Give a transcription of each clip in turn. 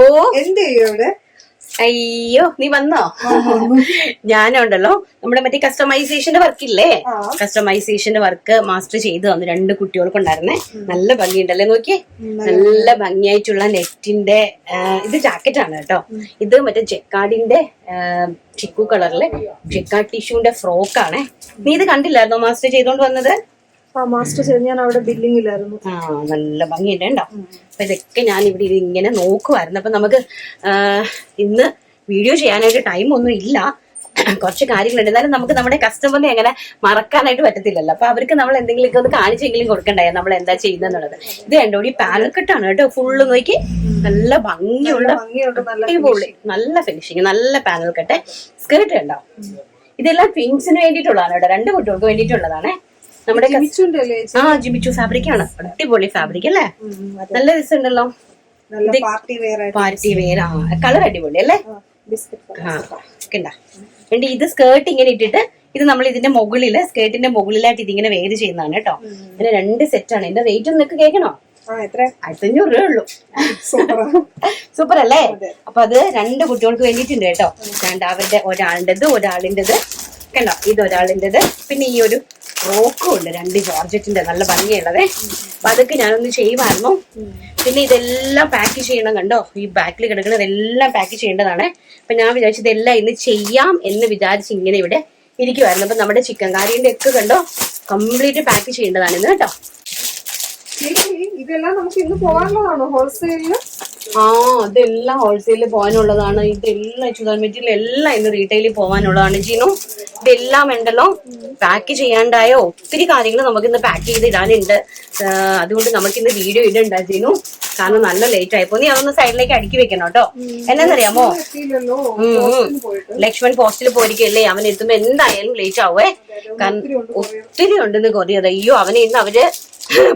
ഓ. എന്ത് ചെയ്യും ഇവിടെ? അയ്യോ നീ വന്നോ? ഞാനുണ്ടല്ലോ നമ്മുടെ മറ്റേ കസ്റ്റമൈസേഷന്റെ വർക്ക് ഇല്ലേ. കസ്റ്റമൈസേഷന്റെ വർക്ക് മാസ്റ്റർ ചെയ്തു തന്നു രണ്ട് കുട്ടികൾക്കുണ്ടായിരുന്നേ. നല്ല ഭംഗിയുണ്ടല്ലേ നോക്കിയേ? നല്ല ഭംഗിയായിട്ടുള്ള നെറ്റിന്റെ ഇത് ജാക്കറ്റ് ആണ് കേട്ടോ. ഇത് മറ്റേ ജെക്കാടിന്റെ ചിക്കു കളറിലെ ജെക്കാർഡ് ടിഷ്യൂന്റെ ഫ്രോക്ക് ആണേ. നീ ഇത് കണ്ടില്ലായിരുന്നോ മാസ്റ്റർ ചെയ്തോണ്ട് വന്നത്? ആ മാസ്റ്റർ ചെയ്ത് ഞാൻ അവിടെ ബില്ലിങ്ങിലായിരുന്നു. ആ നല്ല ഭംഗിയുണ്ട് കേട്ടോ അപ്പൊ ഇതൊക്കെ ഞാൻ ഇവിടെ ഇങ്ങനെ നോക്കുമായിരുന്നു അപ്പൊ നമുക്ക് ഇന്ന് വീഡിയോ ചെയ്യാനായിട്ട് ടൈം ഒന്നും ഇല്ല. കുറച്ച് കാര്യങ്ങളുണ്ട്. എന്നാലും നമുക്ക് നമ്മുടെ കസ്റ്റമറിനെ അങ്ങനെ മറക്കാനായിട്ട് പറ്റത്തില്ലല്ലോ. അപ്പൊ അവർക്ക് നമ്മൾ എന്തെങ്കിലും ഒന്ന് കാണിച്ചെങ്കിലും കൊടുക്കണ്ടേ? നമ്മൾ എന്താ ചെയ്യുന്നത് ഇത് കണ്ടോ? ഈ പാനൽ കട്ടാണ് കേട്ടോ. ഫുള്ള് നോക്കി നല്ല ഭംഗിയുള്ള ഭംഗിയുള്ള അടിപൊളി. നല്ല ഫിനിഷിങ് നല്ല പാനൽ കെട്ടെ. സ്കേർട്ട് ഉണ്ടോ ഇതെല്ലാം പിങ്സിന് വേണ്ടിയിട്ടുള്ളതാണ് കേട്ടോ. രണ്ട് കുട്ടികൾക്ക് വേണ്ടിയിട്ടുള്ളതാണ്. നമ്മുടെ ആ ജിമിച്ചു ഫാബ്രിക് ആണ് അടിപൊളി ഫാബ്രിക് അല്ലേ. നല്ല രസമുണ്ടല്ലോ. പാർട്ടി വെയർ ആ കളർ അടിപൊളി അല്ലേ? ആ വേണ്ടി ഇത് സ്കേർട്ട് ഇങ്ങനെ ഇട്ടിട്ട് ഇത് നമ്മൾ ഇതിന്റെ മുകളിൽ സ്കേർട്ടിന്റെ മുകളിലായിട്ട് ഇതിങ്ങനെ വെയർ ചെയ്യുന്നതാണ് കേട്ടോ. പിന്നെ രണ്ട് സെറ്റ് ആണ്. ഇതിന്റെ റേറ്റ് നിനക്ക് കേൾക്കണോ? ആയിരത്തഞ്ഞൂറ് രൂപ ഉള്ളൂ. സൂപ്പർ അല്ലേ? അപ്പൊ അത് രണ്ട് കുട്ടികൾക്ക് വേണ്ടിയിട്ടുണ്ട് കേട്ടോ. രണ്ട് അവരുടെ ഒരാളുടേത് ഒരാളിന്റെത്. കണ്ടോ? ഇത് ഒരാളിന്റെത്. പിന്നെ ഈ ഒരു റോക്കും ഉണ്ട് രണ്ട് ജോർജറ്റിന്റെ നല്ല ഭംഗിയുള്ളതേ. അപ്പൊ അതൊക്കെ ഞാനൊന്ന് ചെയ്യുമായിരുന്നു. പിന്നെ ഇതെല്ലാം പാക്ക് ചെയ്യണം കണ്ടോ? ഈ ബാക്കിൽ കിടക്കുന്നതെല്ലാം പാക്ക് ചെയ്യേണ്ടതാണ്. അപ്പൊ ഞാൻ വിചാരിച്ചു ഇതെല്ലാം ഇന്ന് ചെയ്യാം എന്ന് വിചാരിച്ച് ഇങ്ങനെ ഇവിടെ ഇരിക്കുമായിരുന്നു അപ്പൊ നമ്മുടെ ചിക്കൻ കാരിന്റെ ഒക്കെ കണ്ടോ? കംപ്ലീറ്റ് പാക്ക് ചെയ്യേണ്ടതാണ് ഇന്ന് കേട്ടോ. ഇതെല്ലാം നമുക്ക് ഇന്ന് പോകാനുള്ളതാണോ? ഹോൾസെയിലിൽ? ആ അതെല്ലാം ഹോൾസെയിലിൽ പോകാനുള്ളതാണ്. ഇതെല്ലാം ചുതാൻ മെറ്റീരിയൽ എല്ലാം ഇന്ന് റീറ്റെയിലിൽ പോകാനുള്ളതാണ് ജിനു. ഇതെല്ലാം ഉണ്ടല്ലോ. പാക്ക് ചെയ്യാണ്ടായ? ഒത്തിരി കാര്യങ്ങൾ നമുക്ക് ഇന്ന് പാക്ക് ചെയ്ത് ഇടാനുണ്ട്. അതുകൊണ്ട് നമുക്ക് ഇന്ന് വീഡിയോ ഇടണ്ട ജിനു. കാരണം നല്ല ലേറ്റ് ആയിപ്പോ നീ അതൊന്ന് സൈഡിലേക്ക് അടുക്കി വെക്കണം കേട്ടോ. എന്നറിയാമോ ലക്ഷ്മൺ പോസ്റ്റിൽ പോയിരിക്കല്ലേ അവൻ എത്തുമ്പോ എന്തായാലും ലേറ്റ് ആവേ. കാരണം ഒത്തിരി ഉണ്ടെന്ന് കൊതിയത്. അയ്യോ അവനെ ഇന്ന് അവർ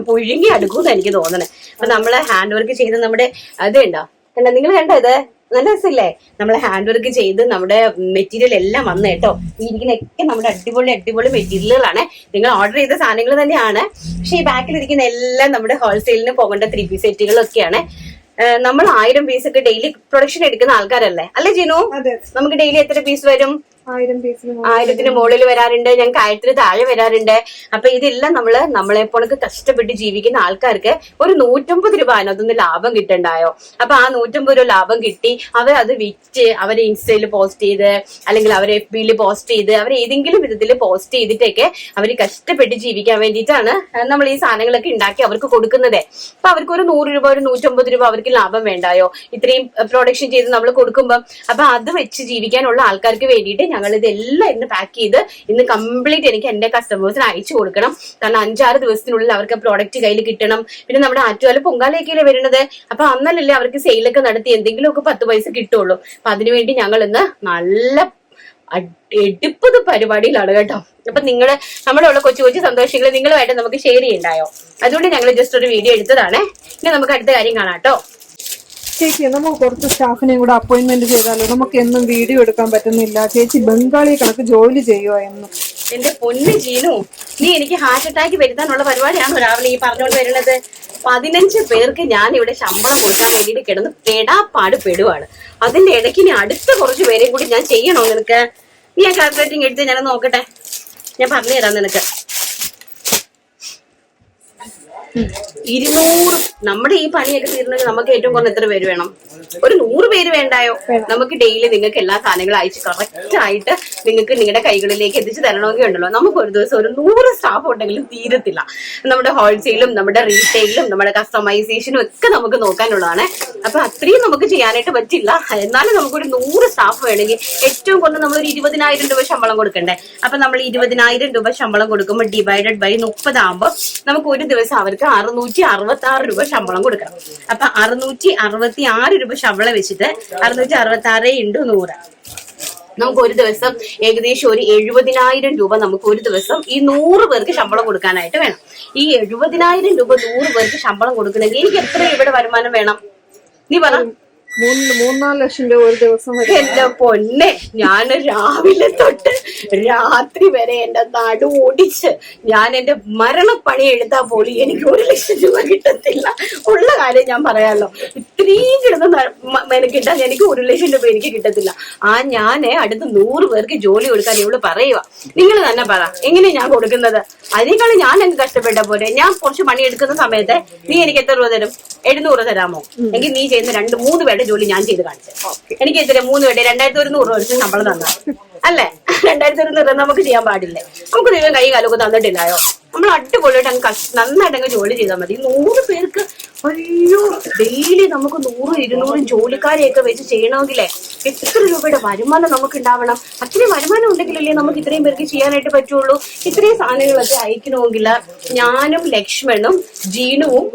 പുഴുങ്ങി അടുക്കൂന്ന് എനിക്ക് തോന്നണേ. അപ്പൊ നമ്മൾ ഹാൻഡ് വർക്ക് ചെയ്ത് നമ്മുടെ അത് ഉണ്ടോ കണ്ടോ? നിങ്ങൾ കണ്ടോ ഇത്? നല്ല രസമില്ലേ? നമ്മൾ ഹാൻഡ് വർക്ക് ചെയ്ത് നമ്മുടെ മെറ്റീരിയൽ എല്ലാം വന്നു കേട്ടോ. ഇരിക്കുന്നൊക്കെ നമ്മുടെ അടിപൊളി അടിപൊളി മെറ്റീരിയലുകളാണ് നിങ്ങൾ ഓർഡർ ചെയ്ത സാധനങ്ങൾ തന്നെയാണ്. പക്ഷെ ഈ ബാക്കിൽ ഇരിക്കുന്ന എല്ലാം നമ്മുടെ ഹോൾസെയിലിന് പോകേണ്ട ത്രീ പീസ് സെറ്റുകളൊക്കെയാണ് നമ്മൾ ആയിരം പീസ് ഒക്കെ ഡെയിലി പ്രൊഡക്ഷൻ എടുക്കുന്ന ആൾക്കാരല്ലേ? അല്ലേ ജിനു? നമുക്ക് ഡെയിലി എത്ര പീസ് വരും? ആയിരത്തിന് മുകളിൽ വരാറുണ്ട് ഞങ്ങൾക്ക് ആയിരത്തിന് താഴെ വരാറുണ്ട്. അപ്പൊ ഇതെല്ലാം നമ്മൾ നമ്മളെ പോണക്ക് കഷ്ടപ്പെട്ട് ജീവിക്കുന്ന ആൾക്കാർക്ക് ഒരു നൂറ്റമ്പത് രൂപ അതിനകത്തുനിന്ന് ലാഭം കിട്ടണ്ടായോ? അപ്പൊ ആ നൂറ്റമ്പത് രൂപ ലാഭം കിട്ടി അവർ അത് വിറ്റ് അവരെ ഇൻസ്റ്റയിൽ പോസ്റ്റ് ചെയ്ത് അല്ലെങ്കിൽ അവരെ എഫ് ബിയിൽ പോസ്റ്റ് ചെയ്ത് അവർ ഏതെങ്കിലും വിധത്തിൽ പോസ്റ്റ് ചെയ്തിട്ടൊക്കെ അവർ കഷ്ടപ്പെട്ട് ജീവിക്കാൻ വേണ്ടിയിട്ടാണ് നമ്മൾ ഈ സാധനങ്ങളൊക്കെ ഉണ്ടാക്കി അവർക്ക് കൊടുക്കുന്നത്. അപ്പൊ അവർക്ക് ഒരു നൂറ് രൂപ ഒരു നൂറ്റമ്പത് രൂപ അവർക്ക് ലാഭം വേണ്ടായോ? ഇത്രയും പ്രൊഡക്ഷൻ ചെയ്ത് നമ്മൾ കൊടുക്കുമ്പോൾ അപ്പൊ അത് വെച്ച് ജീവിക്കാനുള്ള ആൾക്കാർക്ക് വേണ്ടിയിട്ട് ഞങ്ങൾ ഇതെല്ലാം ഇന്ന് പാക്ക് ചെയ്ത് ഇന്ന് കംപ്ലീറ്റ് എനിക്ക് എന്റെ കസ്റ്റമേഴ്സിന് അയച്ചു കൊടുക്കണം. കാരണം അഞ്ചാറ് ദിവസത്തിനുള്ളിൽ അവർക്ക് പ്രോഡക്റ്റ് കയ്യിൽ കിട്ടണം. പിന്നെ നമ്മുടെ ആറ്റുകാല പൊങ്കാലയൊക്കെയല്ലേ വരുന്നത്? അപ്പൊ അന്നല്ലേ അവർക്ക് സെയിലൊക്കെ നടത്തി എന്തെങ്കിലുമൊക്കെ പത്ത് പൈസ കിട്ടുള്ളൂ. അപ്പൊ അതിനുവേണ്ടി ഞങ്ങൾ ഇന്ന് നല്ല എടുപ്പത് പരിപാടിയിലാണ് കേട്ടോ. അപ്പൊ നിങ്ങൾ നമ്മളുള്ള കൊച്ചു കൊച്ചു സന്തോഷങ്ങൾ നിങ്ങളുമായിട്ട് നമുക്ക് ഷെയർ ചെയ്യണ്ടായോ? അതുകൊണ്ട് ഞങ്ങൾ ജസ്റ്റ് ഒരു വീഡിയോ എടുത്തതാണ്. ഇനി നമുക്ക് അടുത്ത കാര്യം കാണാം കേട്ടോ. ചേച്ചി നമുക്ക് കുറച്ച് സ്റ്റാഫിനെയും കൂടെ അപ്പോയിന്റ്മെന്റ് ചെയ്താലോ? നമുക്ക് എന്നും വീഡിയോ എടുക്കാൻ പറ്റുന്നില്ല. ചേച്ചി ബംഗാളി കണക്ക് ജോലി ചെയ്യുക എന്നും? എന്റെ പൊന്ന് ജീനു നീ എനിക്ക് ഹാർട്ട് അറ്റാക്ക് വരുത്താനുള്ള പരിപാടിയാണോ രാവിലെ ഈ പറഞ്ഞുകൊണ്ട് വരുന്നത്? പതിനഞ്ച് പേർക്ക് ഞാൻ ഇവിടെ ശമ്പളം കൊടുക്കാൻ വേണ്ടിയിട്ട് കിടന്ന് പെടാപ്പാട് പെടുവാണ്. അതിന്റെ ഇടയ്ക്ക് ഇനി അടുത്ത കുറച്ച് പേരെയും കൂടി ഞാൻ ചെയ്യണോ നിനക്ക്? നീ ആ കാൽക്കുലേറ്റിംഗ് എടുത്ത് ഞാൻ നോക്കട്ടെ. ഞാൻ പറഞ്ഞു തരാം നിനക്ക്. ഇരുന്നൂറ്. നമ്മുടെ ഈ പണിയൊക്കെ തീർന്നെങ്കിൽ നമുക്ക് ഏറ്റവും കുറഞ്ഞ എത്ര പേര് വേണം? ഒരു നൂറ് പേര് വേണ്ടായോ? നമുക്ക് ഡെയിലി നിങ്ങൾക്ക് എല്ലാ സാധനങ്ങളും അയച്ച് കറക്റ്റ് ആയിട്ട് നിങ്ങൾക്ക് നിങ്ങളുടെ കൈകളിലേക്ക് എത്തിച്ചു തരണമെങ്കിൽ ഉണ്ടല്ലോ. നമുക്ക് ഒരു ദിവസം ഒരു നൂറ് സ്റ്റാഫ് ഉണ്ടെങ്കിലും തീരത്തില്ല. നമ്മുടെ ഹോൾസെയിലും നമ്മുടെ റീറ്റെയിലും നമ്മുടെ കസ്റ്റമൈസേഷനും ഒക്കെ നമുക്ക് നോക്കാനുള്ളതാണ്. അപ്പൊ അത്രയും നമുക്ക് ചെയ്യാനായിട്ട് പറ്റില്ല. എന്നാലും നമുക്കൊരു നൂറ് സ്റ്റാഫ് വേണമെങ്കിൽ ഏറ്റവും കുറഞ്ഞ നമ്മൾ ഒരു ഇരുപതിനായിരം രൂപ ശമ്പളം കൊടുക്കണ്ടേ? അപ്പൊ നമ്മൾ ഇരുപതിനായിരം രൂപ ശമ്പളം കൊടുക്കുമ്പോൾ ഡിവൈഡഡ് ബൈ മുപ്പതാകുമ്പോൾ നമുക്ക് ഒരു ദിവസം അവർക്ക് അറുന്നൂറ്റി അറുപത്തി ആറ് രൂപ ശമ്പളം കൊടുക്കണം. അപ്പൊ അറുന്നൂറ്റി അറുപത്തി ആറ് രൂപ ശമ്പളം വെച്ചിട്ട് അറുന്നൂറ്റി അറുപത്തി ആറ് ഇന്റു നൂറ്. നമുക്ക് ഒരു ദിവസം ഏകദേശം ഒരു എഴുപതിനായിരം രൂപ നമുക്ക് ഒരു ദിവസം ഈ നൂറ് പേർക്ക് ശമ്പളം കൊടുക്കാനായിട്ട് വേണം. ഈ എഴുപതിനായിരം രൂപ നൂറ് പേർക്ക് ശമ്പളം കൊടുക്കണമെങ്കിൽ എനിക്ക് എത്ര ഇവിടെ വരുമാനം വേണം? നീ പറ. മൂന്ന് മൂന്നാൽ ലക്ഷം രൂപ ഒരു ദിവസം വരെ എന്റെ പൊന്നെ ഞാൻ രാവിലെ തൊട്ട് രാത്രി വരെ എന്റെ നടു ഓടിച്ച് ഞാൻ എന്റെ മരണപ്പണി എടുത്താൽ പോലും എനിക്ക് ഒരു ലക്ഷം രൂപ കിട്ടത്തില്ല. ഉള്ള കാര്യം ഞാൻ പറയാമല്ലോ ഇത്രയും കിടന്ന് മെനക്കിട്ടാൽ എനിക്ക് ഒരു ലക്ഷം രൂപ എനിക്ക് കിട്ടത്തില്ല. ആ ഞാൻ അടുത്ത് നൂറ് പേർക്ക് ജോലി കൊടുക്കാൻ ഇവൾ പറയുക നിങ്ങൾ തന്നെ പറ എങ്ങനെയാ ഞാൻ കൊടുക്കുന്നത്? അതിനേക്കാൾ ഞാൻ എനിക്ക് കഷ്ടപ്പെട്ട പോലെ ഞാൻ കുറച്ച് പണി എടുക്കുന്ന സമയത്ത് നീ എനിക്ക് എത്ര രൂപ തരും? എഴുന്നൂറ് തരാമോ? എങ്കിൽ നീ ചെയ്യുന്ന രണ്ട് മൂന്ന് പേരുടെ ജോലി ഞാൻ ചെയ്ത് കാണിച്ചു. എനിക്ക് എത്ര മൂന്ന് വേണ്ടി രണ്ടായിരത്തി ഒരുന്നൂറ് രൂപ വെച്ച് ശമ്പളം തന്നാ. അല്ലേ? രണ്ടായിരത്തി ഒരുന്നൂറ് നമുക്ക് ചെയ്യാൻ പാടില്ലേ? നമുക്ക് ദൈവം കൈ കാലൊക്കെ തന്നിട്ടില്ലായോ? നമ്മൾ അടിപൊളിയായിട്ട് അങ്ങ് കഷ് നന്നായിട്ട് അങ്ങ് ജോലി ചെയ്താൽ മതി. നൂറ് പേർക്ക് അയ്യോ ഡെയിലി നമുക്ക് നൂറും ഇരുന്നൂറും ജോലിക്കാരെയൊക്കെ വെച്ച് ചെയ്യണമെങ്കിലേ എത്ര രൂപയുടെ വരുമാനം നമുക്ക് ഉണ്ടാവണം അത്രയും വരുമാനം ഉണ്ടെങ്കിലല്ലേ നമുക്ക് ഇത്രയും പേർക്ക് ചെയ്യാനായിട്ട് പറ്റുള്ളൂ. ഇത്രയും സാധനങ്ങളൊക്കെ അയക്കണമെങ്കിൽ ഞാനും ലക്ഷ്മണും ജീനുവും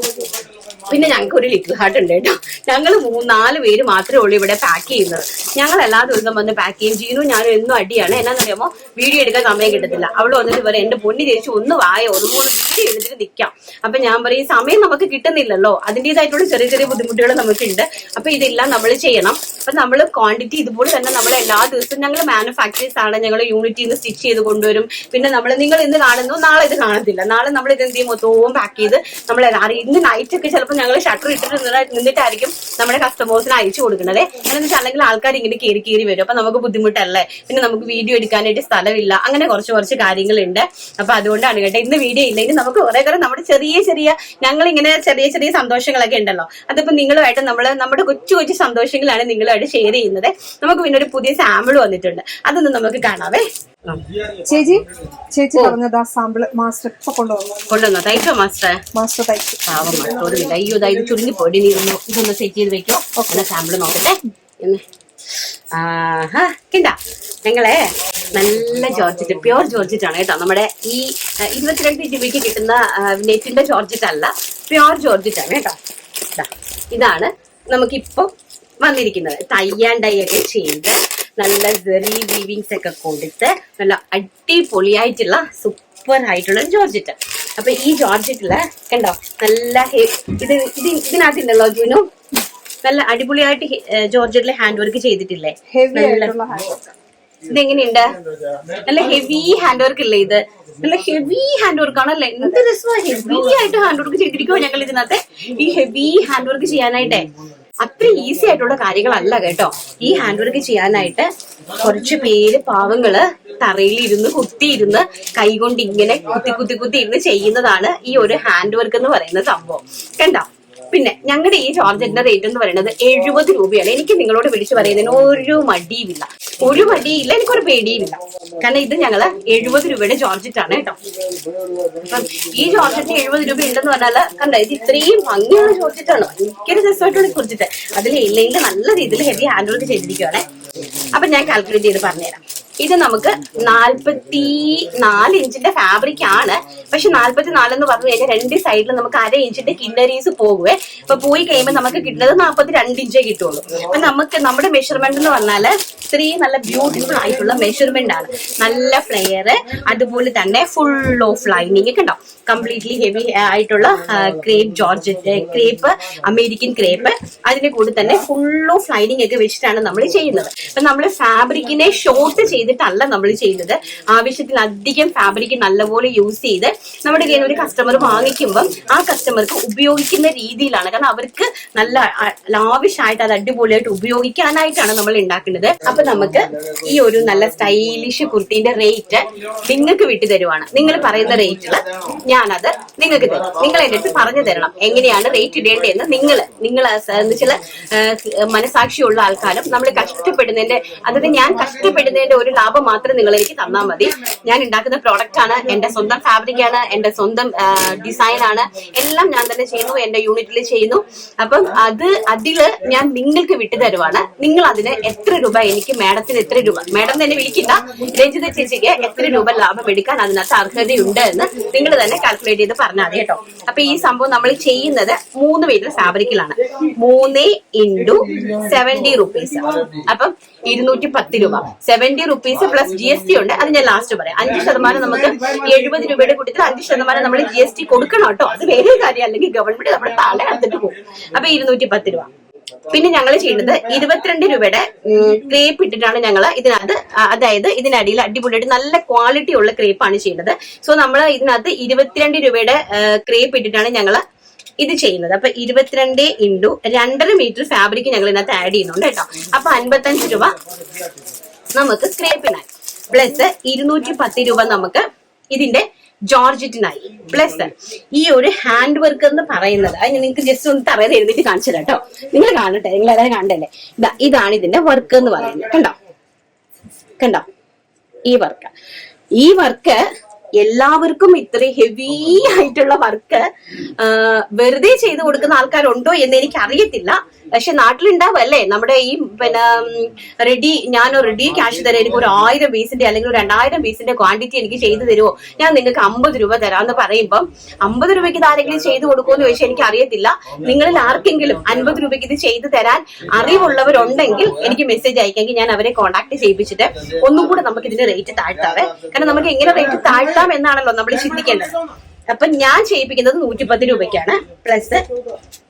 പിന്നെ ഞങ്ങൾക്ക് ഒരു ലിറ്റിൽ ഹാർട്ട് ഉണ്ട് കേട്ടോ ഞങ്ങൾ മൂന്നാൽ പേര് മാത്രമേ ഉള്ളൂ ഇവിടെ പാക്ക് ചെയ്യുന്നത്. ഞങ്ങൾ എല്ലാ ദിവസവും വന്ന് പാക്ക് ചെയ്യും. ജീനു ഞാനും എന്നും അടിയാണ്. എന്നാന്നറിയാമോ? വീഡിയോ എടുക്കാൻ സമയം കിട്ടത്തില്ല. അവൾ വന്നിട്ട് പറയും എന്റെ പൊന്നി ചേച്ചി ഒന്ന് വായോ? ഒന്ന് മൂന്ന് വീഡിയോ എടുത്തിട്ട് നിൽക്കാം അപ്പൊ ഞാൻ പറയും സമയം നമുക്ക് കിട്ടുന്നില്ലല്ലോ. അതിന്റെതായിട്ടുള്ള ചെറിയ ചെറിയ ബുദ്ധിമുട്ടുകൾ നമുക്കുണ്ട്. അപ്പൊ ഇതെല്ലാം നമ്മൾ ചെയ്യണം. അപ്പൊ നമ്മൾ ക്വാണ്ടിറ്റി ഇതുപോലെ തന്നെ നമ്മൾ എല്ലാ ദിവസവും ഞങ്ങൾ മാനുഫാക്ചേഴ്സ് ആണ്. ഞങ്ങൾ യൂണിറ്റിൽ നിന്ന് സ്റ്റിച്ച് ചെയ്ത് കൊണ്ടുവരും. പിന്നെ നമ്മൾ നിങ്ങൾ ഇന്ന് കാണുന്നു നാളെ ഇത് കാണത്തില്ല. നാളെ നമ്മൾ ഇത് എന്ത് ചെയ്യും? പാക്ക് ചെയ്ത് നമ്മൾ ഇന്ന് നൈറ്റ് ഒക്കെ ചിലപ്പോൾ ഞങ്ങൾ ഷട്ടർ ഇട്ടിട്ട് നിന്നിട്ട് നിന്നിട്ടായിരിക്കും നമ്മുടെ കസ്റ്റമേഴ്സിന് അയച്ചു കൊടുക്കുന്നത് എന്താണെന്ന് വെച്ചാൽ അല്ലെങ്കിൽ ആൾക്കാർ ഇങ്ങനെ കയറി കയറി വരും. അപ്പൊ നമുക്ക് ബുദ്ധിമുട്ടല്ലേ? പിന്നെ നമുക്ക് വീഡിയോ എടുക്കാനായിട്ട് സ്ഥലമില്ല. അങ്ങനെ കുറച്ച് കുറച്ച് കാര്യങ്ങളുണ്ട്. അപ്പൊ അതുകൊണ്ടാണ് കേട്ടോ ഇന്ന് വീഡിയോ ഇല്ലെങ്കിൽ നമുക്ക് കുറെ കുറെ നമ്മുടെ ചെറിയ ചെറിയ ഞങ്ങൾ ഇങ്ങനെ ചെറിയ ചെറിയ സന്തോഷങ്ങളൊക്കെ ഉണ്ടല്ലോ. അതിപ്പോ നിങ്ങളുമായിട്ട് നമ്മൾ നമ്മുടെ കൊച്ചു കൊച്ചു സന്തോഷങ്ങളാണ് നിങ്ങളുമായിട്ട് ഷെയർ ചെയ്യുന്നത്. നമുക്ക് പിന്നെ ഒരു പുതിയ സാമ്പിൾ വന്നിട്ടുണ്ട്. അതൊന്ന് നമുക്ക് കാണാവേ. ചേച്ചി ചേച്ചി പറഞ്ഞത് ആ സാമ്പിൾ മാസ്റ്റർ ഇപ്പൊ കൊണ്ടുവന്നു കൊണ്ടുവന്നോ തയ്ക്കോ മാസ്റ്റർ മാസ്റ്റർ തയ്ച്ചു പാവം അയ്യോ ഇതാ ഇത് ചുരുങ്ങി പോയി ഇതൊന്ന് സെറ്റ് ചെയ്ത് വെക്കോ. സാമ്പിൾ നോക്കട്ടെ. എന്ന്. ആഹാ കിണ്ട. ഞങ്ങളെ നല്ല ജോർജറ്റ് പ്യുവർ ജോർജറ്റ് ആണ് കേട്ടോ. നമ്മുടെ ഈ ഇരുപത്തിരണ്ട് രൂപയ്ക്ക് കിട്ടുന്ന നെറ്റിന്റെ ജോർജറ്റ് അല്ല പ്യുവർ ജോർജറ്റ് ആണ് കേട്ടോ ഇതാണ് നമുക്കിപ്പം വന്നിരിക്കുന്നത്. തയ്യാണ്ടൈ ഒക്കെ ചെയ്ത് നല്ല ജെറി വീവിങ്സ് ഒക്കെ കൊടുത്ത് നല്ല അടിപൊളിയായിട്ടുള്ള സൂപ്പർ ആയിട്ടുള്ള ഒരു ജോർജറ്റ്. അപ്പൊ ഈ ജോർജറ്റിൽ കണ്ടോ നല്ല ഇത് ഇത് ഇതിനകത്തുണ്ടല്ലോ ജുനു? നല്ല അടിപൊളിയായിട്ട് ജോർജിയുടെ ഹാൻഡ് വർക്ക് ചെയ്തിട്ടില്ലേ? ഇതെങ്ങനെയുണ്ട്? നല്ല ഹെവി ഹാൻഡ് വർക്ക് ഇല്ലേ ഇത്? നല്ല ഹെവി ഹാൻഡ് വർക്ക് ആണല്ലേ? എന്ത് രസമാണ് ഹെവി ആയിട്ട് ഹാൻഡ് വർക്ക് ചെയ്തിരിക്കുമോ ഞങ്ങൾ ഇതിനകത്ത്. ഈ ഹെവി ഹാൻഡ് വർക്ക് ചെയ്യാനായിട്ടേ അത്ര ഈസി ആയിട്ടുള്ള കാര്യങ്ങളല്ല കേട്ടോ. ഈ ഹാൻഡ് വർക്ക് ചെയ്യാനായിട്ട് കുറച്ച് പേര് പാവങ്ങൾ തറയിലിരുന്ന് കുത്തിയിരുന്ന് കൈകൊണ്ട് ഇങ്ങനെ കുത്തി കുത്തി കുത്തി ഇരുന്ന് ചെയ്യുന്നതാണ് ഈ ഒരു ഹാൻഡ് വർക്ക് എന്ന് പറയുന്ന സംഭവം. കണ്ടോ? പിന്നെ ഞങ്ങളുടെ ഈ ചാർജറിന്റെ റേറ്റ് എന്ന് പറയുന്നത് എഴുപത് രൂപയാണ്. എനിക്ക് നിങ്ങളോട് വിളിച്ചു പറയുന്നതിന് ഒരു മടിയുമില്ല. ഒരു മടിയില്ല എനിക്കൊരു പേടിയുമില്ല. കാരണം ഇത് ഞങ്ങൾ എഴുപത് രൂപയുടെ ജോർജറ്റാണ് കേട്ടോ. അപ്പം ഈ ജോർജറ്റ് എഴുപത് രൂപ ഉണ്ടെന്ന് പറഞ്ഞാൽ കണ്ടോ ഇത് ഇത്രയും ഭംഗിയുള്ള ജോർജറ്റാണ് ഭയങ്കര രസമായിട്ടുള്ള കുറിച്ചിട്ട്. അതിൽ ഇല്ലെങ്കിൽ നല്ല രീതിയിൽ ഹെവി ഹാൻഡ് വർക്ക് ചെയ്തിരിക്കുവാണേ. അപ്പൊ ഞാൻ കാൽക്കുലേറ്റ് ചെയ്ത് പറഞ്ഞുതരാം. ഇത് നമുക്ക് നാൽപ്പത്തി നാല് ഇഞ്ചിന്റെ ഫാബ്രിക് ആണ്. പക്ഷെ നാൽപ്പത്തി എന്ന് പറഞ്ഞു കഴിഞ്ഞാൽ രണ്ട് സൈഡിൽ നമുക്ക് അര ഇഞ്ചിന്റെ കിന്നരീസ് പോകുവേ അപ്പൊ പോയി കഴിയുമ്പോൾ നമുക്ക് കിട്ടുന്നത് നാൽപ്പത്തി രണ്ട് ഇഞ്ചേ കിട്ടുള്ളൂ. അപ്പൊ നമുക്ക് നമ്മുടെ മെഷർമെന്റ് എന്ന് പറഞ്ഞാൽ ഇത്രയും നല്ല ബ്യൂട്ടിഫുൾ ആയിട്ടുള്ള മെഷർമെന്റ് ആണ്. നല്ല ഫ്ലെയർ അതുപോലെ തന്നെ ഫുൾ ഓഫ് ലൈനിങ് ഒക്കെ ഉണ്ടാവും. കംപ്ലീറ്റ്ലി ഹെവി ആയിട്ടുള്ള crepe georgette crepe American crepe അതിന്റെ കൂടെ തന്നെ ഫുൾ ഓഫ് ലൈനിങ് ഒക്കെ വെച്ചിട്ടാണ് നമ്മൾ ചെയ്യുന്നത്. അപ്പൊ നമ്മൾ ഫാബ്രിക്കിനെ ഷോർട്ട് ചെയ്തിട്ടല്ല നമ്മൾ ചെയ്യുന്നത്. ആവശ്യത്തിൽ അധികം ഫാബ്രിക് നല്ലപോലെ യൂസ് ചെയ്ത് നമ്മുടെ കയ്യിൽ ഒരു കസ്റ്റമർ വാങ്ങിക്കുമ്പോൾ ആ കസ്റ്റമർക്ക് ഉപയോഗിക്കുന്ന രീതിയിലാണ്. കാരണം അവർക്ക് നല്ല ലാവിഷായിട്ട് അത് അടിപൊളിയായിട്ട് ഉപയോഗിക്കാനായിട്ടാണ് നമ്മൾ ഉണ്ടാക്കുന്നത് അപ്പൊ നമുക്ക് ഈ ഒരു നല്ല സ്റ്റൈലിഷ് കുർത്തിന്റെ റേറ്റ് നിങ്ങൾക്ക് വിട്ടു തരുവാണ്. നിങ്ങൾ പറയുന്ന റേറ്റിൽ ഞാനത് നിങ്ങൾക്ക് തരും. നിങ്ങൾ എന്റെ അടുത്ത് പറഞ്ഞു തരണം. എങ്ങനെയാണ് റേറ്റ് ഇടേണ്ടതെന്ന് നിങ്ങൾ നിങ്ങൾ ചില മനസാക്ഷിയുള്ള ആൾക്കാരും നമ്മൾ കഷ്ടപ്പെടുന്നതിന്റെ അതായത് ഞാൻ കഷ്ടപ്പെടുന്നതിന്റെ ഒരു ലാഭം മാത്രം നിങ്ങൾ എനിക്ക് തന്നാൽ മതി. ഞാൻ ഉണ്ടാക്കുന്ന പ്രോഡക്റ്റ് ആണ് എന്റെ സ്വന്തം ഫാബ്രിക് ആണ് എന്റെ സ്വന്തം ഡിസൈൻ ആണ്. എല്ലാം ഞാൻ തന്നെ ചെയ്യുന്നു എന്റെ യൂണിറ്റിൽ ചെയ്യുന്നു. അപ്പം അത് അതിൽ ഞാൻ നിങ്ങൾക്ക് വിട്ടുതരുവാണ് നിങ്ങൾ അതിന് എത്ര രൂപ എനിക്ക് മാഡത്തിന് എത്ര രൂപ മാഡം തന്നെ വിളിക്കില്ല. രഞ്ജിത ചേച്ചിക്ക് എത്ര രൂപ ലാഭം എടുക്കാൻ അതിനകത്ത് അർഹതയുണ്ട് എന്ന് നിങ്ങൾ തന്നെ കാൽക്കുലേറ്റ് ചെയ്ത് പറഞ്ഞാൽ മതി കേട്ടോ. അപ്പൊ ഈ സംഭവം നമ്മൾ ചെയ്യുന്നത് മൂന്ന് പേരുടെ ഫാബ്രിക്കിലാണ് മൂന്ന് ഇൻഡു സെവന്റി റുപ്പീസ് അപ്പം ഇരുന്നൂറ്റി പത്ത് രൂപ. Seventy rupees plus G S T ഉണ്ട്. അത് ഞാൻ ലാസ്റ്റ് പറയാം. അഞ്ച് ശതമാനം നമുക്ക് എഴുപത് രൂപയുടെ കൂട്ടത്തിൽ അഞ്ച് ശതമാനം നമ്മൾ ജി എസ് ടി കൊടുക്കണം കേട്ടോ. അത് വേറെ കാര്യം അല്ലെങ്കിൽ ഗവൺമെന്റ് നമ്മുടെ താഴെ എടുത്തിട്ട് പോകും. അപ്പൊ ഇരുന്നൂറ്റി പത്ത് രൂപ. പിന്നെ ഞങ്ങൾ ചെയ്യുന്നത് ഇരുപത്തിരണ്ട് രൂപയുടെ ക്രേപ്പ് ഇട്ടിട്ടാണ് ഞങ്ങൾ ഇതിനകത്ത് അതായത് ഇതിനടിയിൽ അടിപൊളിയായിട്ട് നല്ല ക്വാളിറ്റി ഉള്ള ക്രേപ്പാണ് ചെയ്യുന്നത്. സോ നമ്മൾ ഇതിനകത്ത് ഇരുപത്തിരണ്ട് രൂപയുടെ ക്രേപ്പ് ഇട്ടിട്ടാണ് ഞങ്ങൾ ഇത് ചെയ്യുന്നത്. അപ്പൊ ഇരുപത്തിരണ്ട് ഇൻഡു രണ്ടര മീറ്റർ ഫാബ്രിക് ഞങ്ങൾ ഇതിനകത്ത് ആഡ് ചെയ്യുന്നുണ്ട് കേട്ടോ. അപ്പൊ അൻപത്തഞ്ച് രൂപ നമുക്ക് സ്ക്രേപ്പിനായി പ്ലസ് ഇരുന്നൂറ്റി പത്ത് രൂപ നമുക്ക് ഇതിന്റെ ജോർജറ്റിനായി പ്ലസ് ഈ ഒരു ഹാൻഡ് വർക്ക് എന്ന് പറയുന്നത് അത് നിങ്ങൾക്ക് ജസ്റ്റ് ഒന്ന് തറയത് എഴുതിട്ട് കാണിച്ചു കേട്ടോ. നിങ്ങൾ കാണട്ടെ നിങ്ങൾ എല്ലാവരും കണ്ടല്ലേ? ഇതാ ഇതാണ് ഇതിന്റെ വർക്ക് എന്ന് പറയുന്നത്. കണ്ടോ? കണ്ടോ? ഈ വർക്ക് ഈ വർക്ക് എല്ലാവർക്കും ഇത്രയും ഹെവി ആയിട്ടുള്ള വർക്ക് വെറുതെ ചെയ്തു കൊടുക്കുന്ന ആൾക്കാരുണ്ടോ എന്ന് എനിക്ക് അറിയത്തില്ല പക്ഷെ നാട്ടിലുണ്ടാവും അല്ലേ നമ്മുടെ ഈ പിന്നെ റെഡി ഞാൻ റെഡി ക്യാഷ് തരാം എനിക്ക് ഒരു ആയിരം പീസിന്റെ അല്ലെങ്കിൽ ഒരു രണ്ടായിരം പീസിന്റെ ക്വാണ്ടിറ്റി എനിക്ക് ചെയ്തു തരുമോ ഞാൻ നിങ്ങൾക്ക് അമ്പത് രൂപ തരാമെന്ന് പറയുമ്പം അമ്പത് രൂപയ്ക്ക് ഇത് ആരെങ്കിലും ചെയ്തു കൊടുക്കുമെന്ന് ചോദിച്ചാൽ എനിക്ക് അറിയത്തില്ല നിങ്ങളിൽ ആർക്കെങ്കിലും അൻപത് രൂപയ്ക്ക് ഇത് ചെയ്തു തരാൻ അറിവുള്ളവരുണ്ടെങ്കിൽ എനിക്ക് മെസ്സേജ് അയക്കാമെങ്കിൽ ഞാൻ അവരെ കോൺടാക്ട് ചെയ്യിപ്പിച്ചിട്ട് ഒന്നും കൂടെ നമുക്ക് ഇതിന്റെ റേറ്റ് താഴ്ത്താവേ. കാരണം നമുക്ക് എങ്ങനെ റേറ്റ് താഴ്ത്താം എന്നാണല്ലോ നമ്മൾ ചിന്തിക്കേണ്ടത്. അപ്പൊ ഞാൻ ചെയ്യിപ്പിക്കുന്നത് നൂറ്റിപ്പത്ത് രൂപയ്ക്കാണ്. പ്ലസ്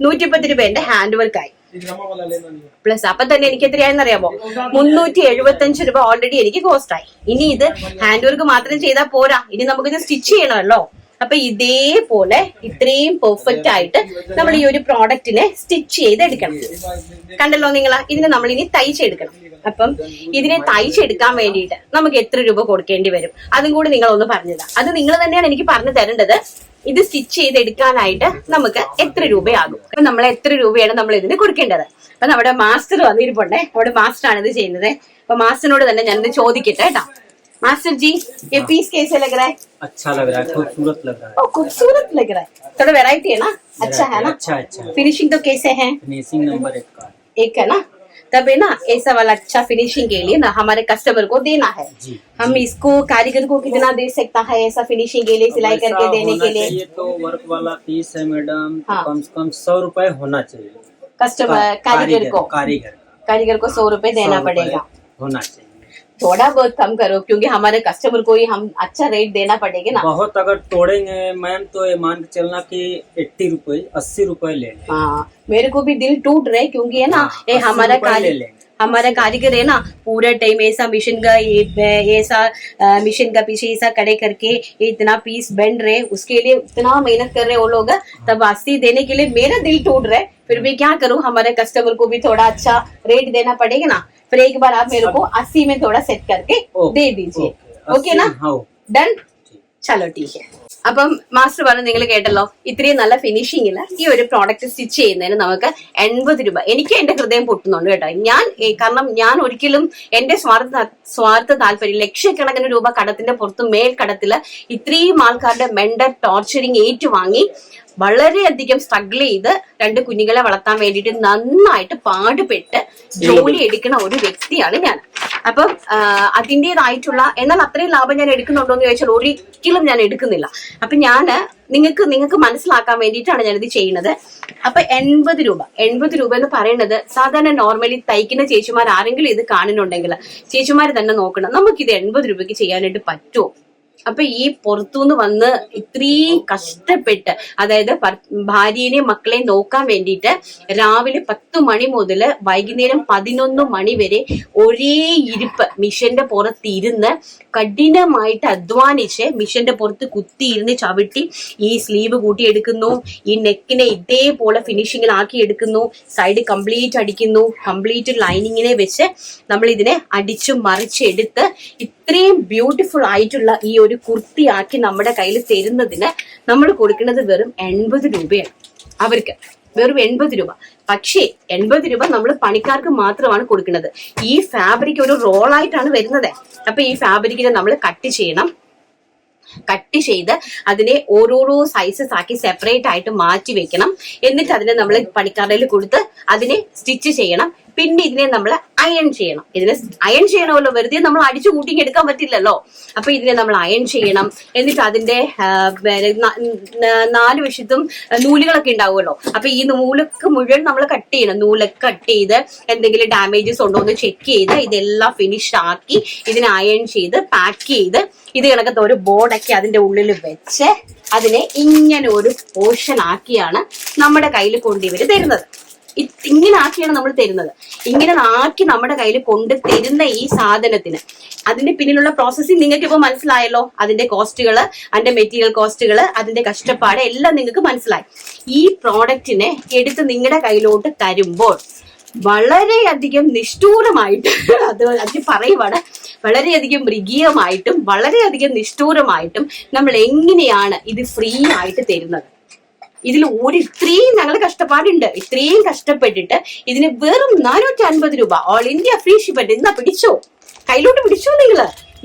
നൂറ്റിപ്പത്ത് രൂപ എന്റെ ഹാൻഡ് വർക്കായി പ്ലസ് അപ്പൊ തന്നെ എനിക്ക് എത്രയായെന്ന് അറിയാമോ മുന്നൂറ്റി എഴുപത്തി അഞ്ച് രൂപ ഓൾറെഡി എനിക്ക് കോസ്റ്റ് ആയി. ഇനി ഇത് ഹാൻഡ് വർക്ക് മാത്രം ചെയ്താൽ പോരാ. ഇനി നമുക്ക് ഇത് സ്റ്റിച്ച് ചെയ്യണമല്ലോ. അപ്പൊ ഇതേപോലെ ഇത്രയും പെർഫെക്റ്റ് ആയിട്ട് നമ്മൾ ഈ ഒരു പ്രോഡക്റ്റിനെ സ്റ്റിച്ച് ചെയ്തെടുക്കണം. കണ്ടല്ലോ നിങ്ങൾ ഇതിനെ നമ്മൾ ഇനി തയ്ച്ചെടുക്കണം. അപ്പം ഇതിനെ തയ്ച്ചെടുക്കാൻ വേണ്ടിയിട്ട് നമുക്ക് എത്ര രൂപ കൊടുക്കേണ്ടി വരും? അതും കൂടി നിങ്ങൾ ഒന്ന് പറഞ്ഞതാ അത് നിങ്ങൾ തന്നെയാണ് എനിക്ക് പറഞ്ഞു തരേണ്ടത്. ഇത് സ്റ്റിച്ച് ചെയ്തെടുക്കാനായിട്ട് നമുക്ക് എത്ര രൂപയാകും അപ്പൊ നമ്മൾ എത്ര രൂപയാണ് നമ്മൾ ഇതിന് കൊടുക്കേണ്ടത് അപ്പൊ നമ്മുടെ മാസ്റ്റർ വന്നിരിപ്പുണ്ടേ നമ്മുടെ മാസ്റ്റർ ആണ് ഇത് ചെയ്യുന്നത് അപ്പൊ മാസ്റ്ററിനോട് തന്നെ ഞാനിത് ചോദിക്കട്ടെ കേട്ടോ मास्टर जी ये पीस कैसे लग रहा है अच्छा लग रहा है खूबसूरत लग रहा है ओ खूबसूरत लग रहा है थोड़ा वेराइटी है ना अच्छा है ना अच्छा अच्छा फिनिशिंग तो कैसे है फिनिशिंग नंबर एक का है। एक है ना तब है ना ऐसा वाला अच्छा फिनिशिंग के लिए ना हमारे कस्टमर को देना है। जी हम इसको कारीगर को कितना दे सकता है ऐसा फिनिशिंग के लिए सिलाई करके देने के लिए? तो वर्क वाला पीस है मैडम तो हाँ। कम से कम सौ रुपये होना चाहिए। कस्टमर कारीगर को। कारीगर। कारीगर को सौ रुपये देना पड़ेगा। होना चाहिए। थोड़ा बहुत कम करो क्योंकि हमारे कस्टमर को ही हम अच्छा रेट देना पड़ेगा ना बहुत अगर तोड़ेंगे मैम तो ये मान के चलना कि एट्टी रुपए अस्सी रुपए ले हाँ मेरे को भी दिल टूट रहे क्योंकि है ना हाँ, ये हमारा कार्य लेंगे। हमारा कारीगर है ना पूरा टाइम ऐसा मशीन का ऐसा मशीन का पीछे ऐसा खड़े करके ये इतना पीस बन रहे उसके लिए इतना मेहनत कर रहे वो लोग तब अस्सी देने के लिए मेरा दिल टूट रहा है। फिर भी क्या करूँ हमारे कस्टमर को भी थोड़ा अच्छा रेट देना पड़ेगा ना। फिर एक बार आप मेरे को अच्छा। अस्सी में थोड़ा सेट करके दे दीजिए। ओके ना? डन हाँ। चलो ठीक है। അപ്പം മാസ്റ്റർ പറഞ്ഞു നിങ്ങൾ കേട്ടല്ലോ ഇത്രയും നല്ല ഫിനിഷിങ്ങിൽ ഈ ഒരു പ്രോഡക്റ്റ് സ്റ്റിച്ച് ചെയ്യുന്നതിന് നമുക്ക് എൺപത് രൂപ. എനിക്ക് എന്റെ ഹൃദയം പൊട്ടുന്നുണ്ട് കേട്ടോ. ഞാൻ കാരണം ഞാൻ ഒരിക്കലും എന്റെ സ്വാർത്ഥ സ്വാർത്ഥ താല്പര്യം ലക്ഷക്കണക്കിന് രൂപ കടത്തിന്റെ പുറത്ത് മേൽക്കടത്തിൽ ഇത്രയും ആൾക്കാരുടെ മെന്റൽ ടോർച്ചറിങ് ഏറ്റുവാങ്ങി വളരെയധികം സ്ട്രഗിൾ ചെയ്ത് രണ്ട് കുഞ്ഞുങ്ങളെ വളർത്താൻ വേണ്ടിയിട്ട് നന്നായിട്ട് പാടുപെട്ട് ജോലി എടുക്കുന്ന ഒരു വ്യക്തിയാണ് ഞാൻ. അപ്പം അതിന്റെതായിട്ടുള്ള എന്നാൽ അത്രയും ലാഭം ഞാൻ എടുക്കുന്നുണ്ടോ എന്ന് ചോദിച്ചാൽ ഒരിക്കലും ഞാൻ എടുക്കുന്നില്ല. അപ്പൊ ഞാൻ നിങ്ങൾക്ക് നിങ്ങൾക്ക് മനസ്സിലാക്കാൻ വേണ്ടിയിട്ടാണ് ഞാനിത് ചെയ്യുന്നത്. അപ്പൊ എൺപത് രൂപ എൺപത് രൂപ എന്ന് പറയുന്നത് സാധാരണ നോർമലി തയ്ക്കുന്ന ചേച്ചിമാർ ആരെങ്കിലും ഇത് കാണുന്നുണ്ടെങ്കിൽ ചേച്ചിമാർ തന്നെ നോക്കണം. നമുക്ക് ഇത് എൺപത് രൂപയ്ക്ക് ചെയ്യാനായിട്ട് പറ്റുമോ? അപ്പൊ ഈ പുറത്തുനിന്ന് വന്ന് ഇത്രയും കഷ്ടപ്പെട്ട് അതായത് ഭാര്യേനെയും മക്കളെയും നോക്കാൻ വേണ്ടിയിട്ട് രാവിലെ പത്ത് മണി മുതൽ വൈകുന്നേരം പതിനൊന്ന് മണി വരെ ഒരേ ഇരിപ്പ് മിഷന്റെ പുറത്ത് ഇരുന്ന് കഠിനമായിട്ട് അധ്വാനിച്ച് മിഷന്റെ പുറത്ത് കുത്തിയിരുന്ന് ചവിട്ടി ഈ സ്ലീവ് കൂട്ടിയെടുക്കുന്നു ഈ നെക്കിനെ ഇതേപോലെ ഫിനിഷിങ്ങിലാക്കി എടുക്കുന്നു സൈഡ് കംപ്ലീറ്റ് അടിക്കുന്നു കംപ്ലീറ്റ് ലൈനിങ്ങിനെ വെച്ച് നമ്മൾ ഇതിനെ അടിച്ചു മറിച്ചെടുത്ത് ഇത്രയും ബ്യൂട്ടിഫുൾ ആയിട്ടുള്ള ഈ ഒരു കുർത്തിയാക്കി നമ്മുടെ കയ്യിൽ തരുന്നതിന് നമ്മൾ കൊടുക്കുന്നത് വെറും എൺപത് രൂപയാണ്. അവർക്ക് വെറും എൺപത് രൂപ. പക്ഷേ എൺപത് രൂപ നമ്മൾ പണിക്കാർക്ക് മാത്രമാണ് കൊടുക്കുന്നത്. ഈ ഫാബ്രിക് ഒരു റോളായിട്ടാണ് വരുന്നത്. അപ്പൊ ഈ ഫാബ്രിക്കിനെ നമ്മൾ കട്ട് ചെയ്യണം. കട്ട് ചെയ്ത് അതിനെ ഓരോരോ സൈസസ് ആക്കി സെപ്പറേറ്റ് ആയിട്ട് മാറ്റി വെക്കണം. എന്നിട്ട് അതിനെ നമ്മൾ പണിക്കാരുടെ കൊടുത്ത് അതിനെ സ്റ്റിച്ച് ചെയ്യണം. പിന്നെ ഇതിനെ നമ്മൾ അയൺ ചെയ്യണം. ഇതിനെ അയൺ ചെയ്യണമല്ലോ വെറുതെ നമ്മൾ അടിച്ചു കൂട്ടി എടുക്കാൻ പറ്റില്ലല്ലോ. അപ്പൊ ഇതിനെ നമ്മൾ അയൺ ചെയ്യണം. എന്നിട്ട് അതിന്റെ നാല് വശത്തും നൂലുകളൊക്കെ ഉണ്ടാവുമല്ലോ. അപ്പൊ ഈ നൂലൊക്കെ മുഴുവൻ നമ്മൾ കട്ട് ചെയ്യണം. നൂലൊക്കെ കട്ട് ചെയ്ത് എന്തെങ്കിലും ഡാമേജസ് ഉണ്ടോ എന്ന് ചെക്ക് ചെയ്ത് ഇതെല്ലാം ഫിനിഷ് ആക്കി ഇതിനെ അയൺ ചെയ്ത് പാക്ക് ചെയ്ത് ഇത് കണക്കത്തെ ഒരു ബോർഡൊക്കെ അതിന്റെ ഉള്ളിൽ വെച്ച് അതിനെ ഇങ്ങനെ ഒരു പോർഷൻ ആക്കിയാണ് നമ്മുടെ കയ്യിൽ കൊണ്ടിവര് തരുന്നത് ഇങ്ങനെ ആക്കിയാണ് നമ്മൾ തരുന്നത്. ഇങ്ങനെ ആക്കി നമ്മുടെ കയ്യിൽ കൊണ്ട് തരുന്ന ഈ സാധനത്തിന്. അതിന്റെ പിന്നിലുള്ള പ്രോസസ്സിങ് നിങ്ങൾക്ക് ഇപ്പോൾ മനസ്സിലായല്ലോ? അതിന്റെ കോസ്റ്റുകൾ അതിന്റെ മെറ്റീരിയൽ കോസ്റ്റുകൾ അതിന്റെ കഷ്ടപ്പാട് എല്ലാം നിങ്ങൾക്ക് മനസ്സിലായി. ഈ പ്രോഡക്റ്റിനെ എടുത്ത് നിങ്ങളുടെ കയ്യിലോട്ട് തരുമ്പോൾ വളരെയധികം നിഷ്ഠൂരമായിട്ട് അത് അത് പറയുവാണ് വളരെയധികം മൃഗീയമായിട്ടും വളരെയധികം നിഷ്ഠൂരമായിട്ടും നമ്മൾ എങ്ങനെയാണ് ഇത് ഫ്രീ ആയിട്ട് തരുന്നത്? ഇതിൽ ഒരു ഇത്രയും ഞങ്ങൾ കഷ്ടപ്പാടുണ്ട്. ഇത്രയും കഷ്ടപ്പെട്ടിട്ട് ഇതിന് വെറും നാനൂറ്റി അൻപത് രൂപ. ഓൾ ഇന്ത്യ ഫ്രീ ഷിപ്പറ്റ് എന്നാ പിടിച്ചോ? കയ്യിലോട്ട് പിടിച്ചോ നിങ്ങൾ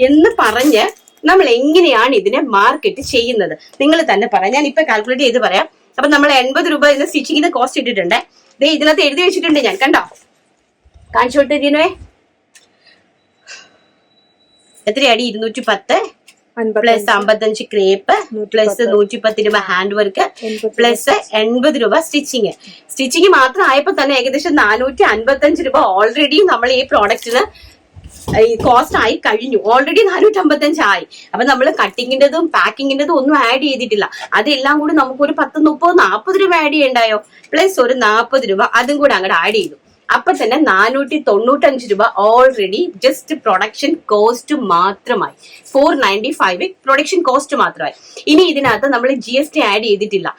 എന്ന് പറഞ്ഞ് നമ്മൾ എങ്ങനെയാണ് ഇതിനെ മാർക്കറ്റ് ചെയ്യുന്നത്? നിങ്ങൾ തന്നെ പറയാം. ഞാൻ ഇപ്പൊ കാൽക്കുലേറ്റ് ചെയ്ത് പറയാം. അപ്പൊ നമ്മൾ എൺപത് രൂപ ഇതിന് സ്റ്റിച്ചിങ്ങിന് കോസ്റ്റ് ഇട്ടിട്ടുണ്ട്. ദേ ഇതിനകത്ത് എഴുതി വെച്ചിട്ടുണ്ട് ഞാൻ. കണ്ടോ? കാണിച്ചു കൊടുത്തേ ജീനുവേ എത്രയാടി? ഇരുന്നൂറ്റി പത്ത്. പ്ലസ് അമ്പത്തഞ്ച് ക്രേപ്പ് പ്ലസ് നൂറ്റി പത്ത് രൂപ ഹാൻഡ് വർക്ക് പ്ലസ് എൺപത് രൂപ സ്റ്റിച്ചിങ് സ്റ്റിച്ചിങ് മാത്രം ആയപ്പോ തന്നെ ഏകദേശം നാനൂറ്റി അൻപത്തഞ്ച് രൂപ ഓൾറെഡി നമ്മൾ ഈ പ്രോഡക്റ്റിന് ഈ കോസ്റ്റ് ആയി കഴിഞ്ഞു. ഓൾറെഡി നാനൂറ്റി അമ്പത്തഞ്ച് ആയി. അപ്പൊ നമ്മൾ കട്ടിങ്ങിന്റെതും പാക്കിങ്ങിന്റെതും ഒന്നും ആഡ് ചെയ്തിട്ടില്ല. അതെല്ലാം കൂടി നമുക്ക് ഒരു പത്ത് മുപ്പത് നാൽപ്പത് രൂപ ആഡ് ചെയ്യണ്ടായോ? പ്ലസ് ഒരു നാൽപ്പത് രൂപ അതും കൂടെ അങ്ങോട്ട് ആഡ് ചെയ്തു. അപ്പൊ തന്നെ നാനൂറ്റി തൊണ്ണൂറ്റഞ്ച് രൂപ ഓൾറെഡി ജസ്റ്റ് പ്രൊഡക്ഷൻ കോസ്റ്റ് മാത്രമായി. Four ninety five production cost മാത്രമായി. ഇനി ഇതിനകത്ത് നമ്മൾ ജി എസ് ടി ആഡ് ചെയ്തിട്ടില്ല.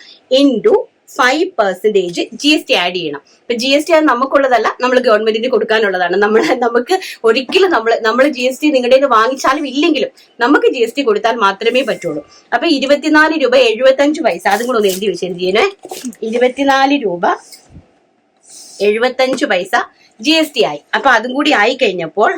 Into five percentage G S T add ചെയ്യണം. ഇപ്പൊ ജി എസ് ടി അത് നമുക്കുള്ളതല്ല നമ്മൾ ഗവൺമെന്റിന് കൊടുക്കാനുള്ളതാണ്. നമ്മൾ നമുക്ക് ഒരിക്കലും നമ്മൾ നമ്മൾ ജി എസ് ടി നിങ്ങളുടെ വാങ്ങിച്ചാലും ഇല്ലെങ്കിലും നമുക്ക് ജി എസ് ടി കൊടുത്താൽ മാത്രമേ പറ്റുള്ളൂ. അപ്പൊ ഇരുപത്തിനാല് രൂപ എഴുപത്തഞ്ച് പൈസ. അതും കൂടെ ഒന്ന് എഴുതി വെച്ചിരിക്കുന്നത് ഇരുപത്തിനാല് രൂപ എഴുപത്തഞ്ച് പൈസ ജി എസ് ടി ആയി. അപ്പൊ അതും കൂടി ആയി കഴിഞ്ഞപ്പോൾ